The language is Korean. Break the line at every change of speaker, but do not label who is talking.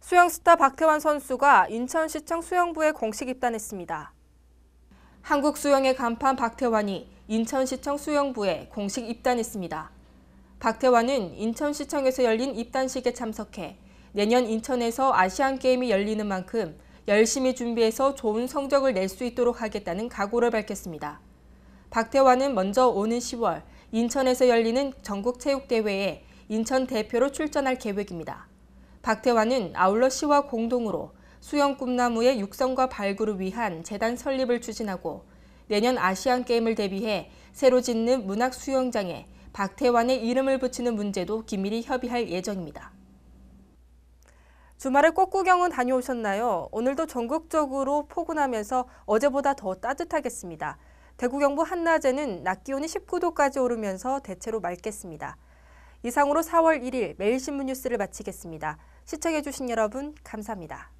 수영스타 박태환 선수가 인천시청 수영부에 공식 입단했습니다. 한국 수영의 간판 박태환이 인천시청 수영부에 공식 입단했습니다. 박태환은 인천시청에서 열린 입단식에 참석해 내년 인천에서 아시안게임이 열리는 만큼 열심히 준비해서 좋은 성적을 낼 수 있도록 하겠다는 각오를 밝혔습니다. 박태환은 먼저 오는 10월 인천에서 열리는 전국체육대회에 인천 대표로 출전할 계획입니다. 박태환은 아울러 시와 공동으로 수영 꿈나무의 육성과 발굴을 위한 재단 설립을 추진하고 내년 아시안 게임을 대비해 새로 짓는 문학 수영장에 박태환의 이름을 붙이는 문제도 긴밀히 협의할 예정입니다. 주말에 꽃구경은 다녀오셨나요? 오늘도 전국적으로 포근하면서 어제보다 더 따뜻하겠습니다. 대구 경북 한낮에는 낮 기온이 19도까지 오르면서 대체로 맑겠습니다. 이상으로 4월 1일 매일신문 뉴스를 마치겠습니다. 시청해주신 여러분 감사합니다.